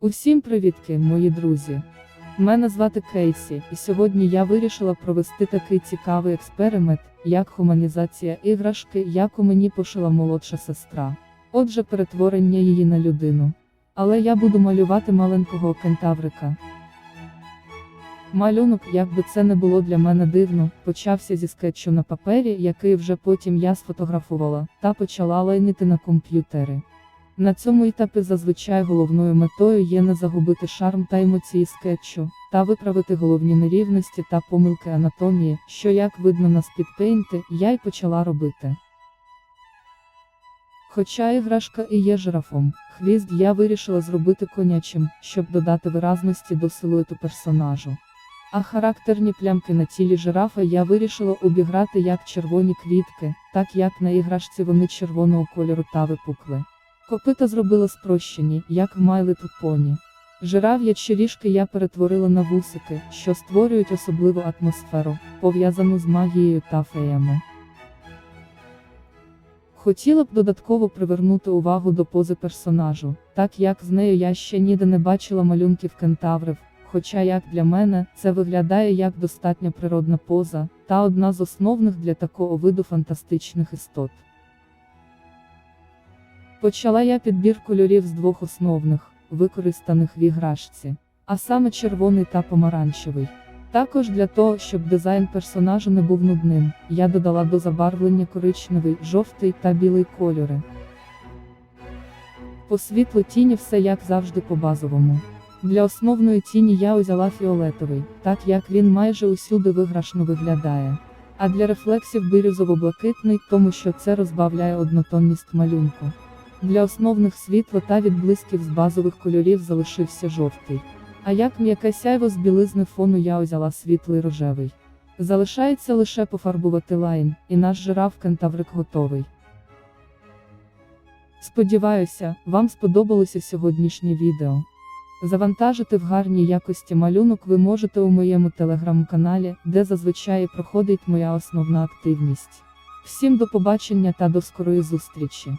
Усім привітки, мої друзі! Мене звати Кейсі, і сьогодні я вирішила провести такий цікавий експеримент, як гуманізація іграшки, яку мені пошила молодша сестра. Отже, перетворення її на людину. Але я буду малювати маленького кентаврика. Малюнок, як би це не було для мене дивно, почався зі скетчу на папері, який вже потім я сфотографувала, та почала лайнити на комп'ютери. На цьому етапі зазвичай головною метою є не загубити шарм та емоції скетчу, та виправити головні нерівності та помилки анатомії, що, як видно на спідпейнти, я й почала робити. Хоча іграшка і є жирафом, хвіст я вирішила зробити конячим, щоб додати виразності до силуету персонажу. А характерні плямки на тілі жирафа я вирішила обіграти як червоні квітки, так як на іграшці вони червоного кольору та випукли. Копита зробила спрощені, як в My Little Pony. Жираф'ячі ріжки я перетворила на вусики, що створюють особливу атмосферу, пов'язану з магією та феями. Хотіла б додатково привернути увагу до пози персонажу, так як з нею я ще ніде не бачила малюнків кентаврів, хоча як для мене, це виглядає як достатньо природна поза, та одна з основних для такого виду фантастичних істот. Почала я підбір кольорів з двох основних, використаних в іграшці, а саме червоний та помаранчевий. Також для того, щоб дизайн персонажу не був нудним, я додала до забарвлення коричневий, жовтий та білий кольори. По світлу тіні все як завжди по базовому. Для основної тіні я узяла фіолетовий, так як він майже усюди виграшно виглядає. А для рефлексів бірюзово-блакитний, тому що це розбавляє однотонність малюнку. Для основних світла та відблисків з базових кольорів залишився жовтий. А як м'яке сяйво з білизни фону я узяла світлий рожевий. Залишається лише пофарбувати лайн, і наш жираф кентаврик готовий. Сподіваюся, вам сподобалося сьогоднішнє відео. Завантажити в гарній якості малюнок ви можете у моєму телеграм-каналі, де зазвичай проходить моя основна активність. Всім до побачення та до скорої зустрічі!